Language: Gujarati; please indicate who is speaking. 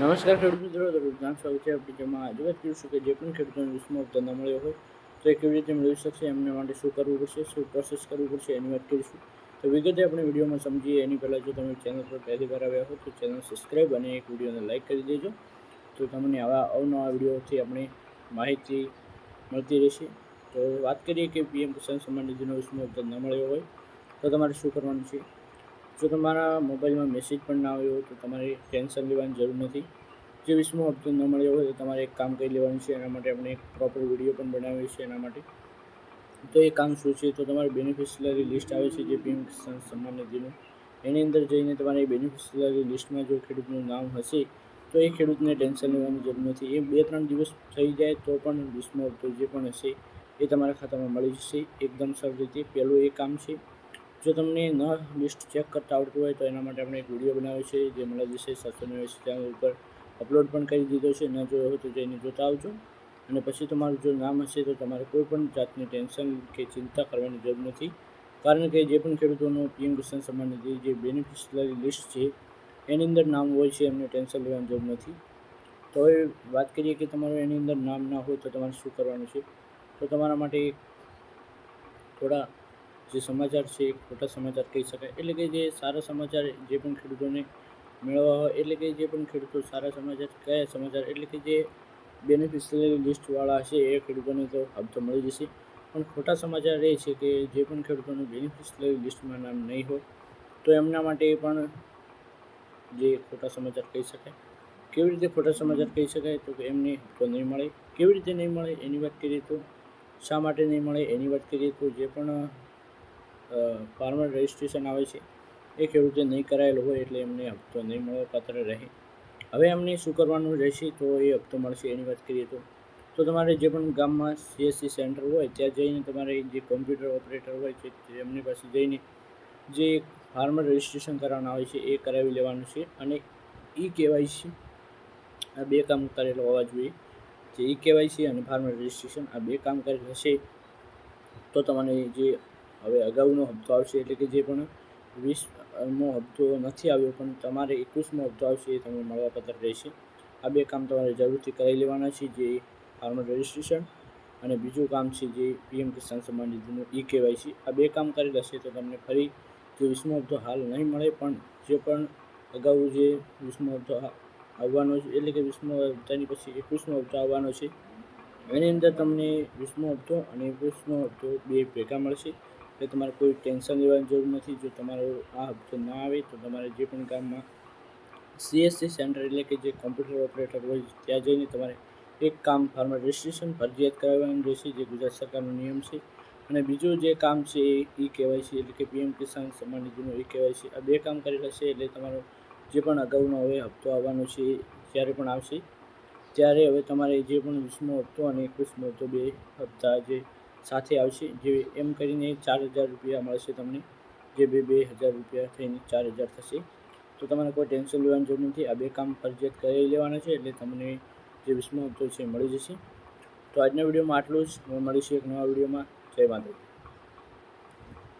Speaker 1: નમસ્કાર ખેડૂત મિત્રો તો જાણ સ્વાગત છે આપણી જેમાં આજે વાત કરીશું કે જે પણ ખેડૂતોને વીસમો ન મળ્યો હોય, તો એ કેવી રીતે મેળવી શકશે, એમને માટે શું કરવું પડશે, શું પ્રોસેસ કરવું પડશે, એની વાત કરીશું. તો વિગતે આપણે વિડીયોમાં સમજીએ. એની પહેલાં જો તમે ચેનલ પર પહેલી વાર આવ્યા હો, તો ચેનલ સબસ્ક્રાઈબ અને એક વિડીયોને લાઇક કરી દેજો. તો તમને આવા અવનવા વિડીયોથી આપણે માહિતી મળતી રહેશે. તો વાત કરીએ કે પીએમ કિસાન સન્માન નિધિનો વીસમો ન મળ્યો હોય, તો તમારે શું કરવાનું છે? જો તમારા મોબાઈલમાં મેસેજ પણ ના આવ્યો તો તમારે ટેન્શન લેવાની જરૂર નથી. જે વીસમો હપ્તો ન મળ્યો હોય તો તમારે એક કામ કરી લેવાનું છે, એના માટે આપણે એક પ્રોપર વીડિયો પણ બનાવ્યો છે એના માટે. તો એ કામ શું છે? તો તમારે બેનિફિશિયરી લિસ્ટ આવે છે જે પીએમ કિસાન સન્માન નિધિનું. એની અંદર જઈને તમારે બેનિફિશિયરી લિસ્ટમાં જો ખેડૂતનું નામ હશે, તો એ ખેડૂતને ટેન્શન લેવાની જરૂર નથી. એ બે ત્રણ દિવસ થઈ જાય તો પણ વીસમો હપ્તો જે પણ હશે એ તમારા ખાતામાં મળી જશે. એકદમ સરળ રીતે. પહેલું એ કામ છે. જો તમને ન લિસ્ટ ચેક કરતા આવડતું હોય તો એના માટે આપણે એક વીડિયો બનાવ્યો છે, જે મળી જશે સાતસો નેવ્યાસી ચેનલ ઉપર અપલોડ પણ કરી દીધો છે, ન જોયો હોય તો જઈને જોતા આવજો. અને પછી તમારું જો નામ હશે તો તમારે કોઈ પણ જાતની ટેન્શન કે ચિંતા કરવાની જરૂર નથી. કારણ કે જે પણ ખેડૂતોનો પીએમ કિસાન સન્માન નિધિ જે બેનિફિશિયરી લિસ્ટ છે, એની અંદર નામ હોય છે, એમને ટેન્શન લેવાની જરૂર નથી. તો હવે વાત કરીએ કે તમારું એની અંદર નામ ના હોય તો તમારે શું કરવાનું છે? તો તમારા માટે થોડા જે સમાચાર છે એ ખોટા સમાચાર કહી શકાય. એટલે કે જે સારા સમાચાર જે પણ ખેડૂતોને મેળવવા હોય, એટલે કે જે પણ ખેડૂતો સારા સમાચાર કયા સમાચાર એટલે કે જે બેનિફિશિયરી લિસ્ટવાળા હશે, એ ખેડૂતોને તો હપ્તો મળી જશે. પણ ખોટા સમાચાર એ છે કે જે પણ ખેડૂતોનું બેનિફિશિયરી લિસ્ટમાં નામ નહીં હોય, તો એમના માટે પણ જે ખોટા સમાચાર કહી શકાય. કેવી રીતે ખોટા સમાચાર કહી શકાય? તો કે એમને હપ્તો નહીં મળે. કેવી રીતે નહીં મળે? એની વાત કરીએ તો શા માટે નહીં મળે? એની વાત કરીએ તો જે પણ ફાર્મર રજિસ્ટ્રેશન આવે છે. એ ખેડૂતે નહીં કરાયેલું હોય એટલે એમને હપ્તો નહીં મળવા પાત્ર રહે. હવે એમને શું કરવાનું રહેશે તો એ હપ્તો મળશે એની વાત કરીએ તો. તો તમારે જે પણ ગામમાં સીએસસી સેન્ટર હોય, ત્યાં જઈને તમારે જે કોમ્પ્યુટર ઓપરેટર હોય છે એમની પાસે જઈને જે ફાર્મર રજિસ્ટ્રેશન કરવાના આવે છે, એ કરાવી લેવાનું છે. અને ઈ કેવાયસી, આ બે કામ કરેલા હોવા જોઈએ. જે ઈ કેવાયસી અને ફાર્મર રજિસ્ટ્રેશન આ બે કામ કરેલ હશે, તો તમને જે હવે અગાઉનો હપ્તો આવશે એટલે કે જે પણ વીસમો હપ્તો નથી આવ્યો, પણ તમારે એકવીસમો હપ્તો આવશે એ તમને મળવાપાત્ર રહેશે. આ બે કામ તમારે જરૂરથી કરાવી લેવાના છે, જે ફાર્મર રજિસ્ટ્રેશન અને બીજું કામ છે જે PM Kisan Samman નિધિનું e KYC. આ બે કામ કરેલ હશે તો તમને ફરી જે વીસમો હપ્તો હાલ નહીં મળે, પણ જે પણ અગાઉ જે વીસમો હપ્તો આવવાનો છે, એટલે કે વીસમો હપ્તાની પછી એકવીસમો હપ્તો આવવાનો છે, એની અંદર તમને વીસમો હપ્તો અને એકવીસમો હપ્તો બે ભેગા મળશે. એટલે તમારે કોઈ ટેન્શન લેવાની જરૂર નથી. જો તમારો આ હપ્તો ના આવે તો તમારે જે પણ ગામમાં સીએસસી સેન્ટર એટલે કે જે કોમ્પ્યુટર ઓપરેટર હોય ત્યાં જઈને તમારે એક કામ ફાર્મર રજિસ્ટ્રેશન ફરજિયાત કરાવવાનું રહેશે, જે ગુજરાત સરકારનો નિયમ છે. અને બીજું જે કામ છે એ ઈ કેવાયસી એટલે કે PM Kisan Samman નિધિનું e KYC આ બે કામ કરેલા છે એટલે તમારો જે પણ અગાઉનો હવે હપ્તો આવવાનો છે એ જ્યારે પણ આવશે, ત્યારે હવે તમારે જે પણ વીસમો હપ્તો અને એકવીસમો હપ્તો બે હપ્તા જે સાથે આવશે, જે એમ કરીને ચાર હજાર રૂપિયા મળશે તમને, જે બે બે હજાર રૂપિયા થઈને ચાર હજાર થશે. તો તમારે કોઈ ટેન્શન લેવાની જરૂર નથી. આ બે કામ ફરજિયાત કરી લેવાના છે, એટલે તમને જે વીસમો હપ્તો છે મળી જશે. તો આજના વિડીયોમાં આટલું જ. મળીશું એક નવા વિડીયોમાં. જય માતાજી.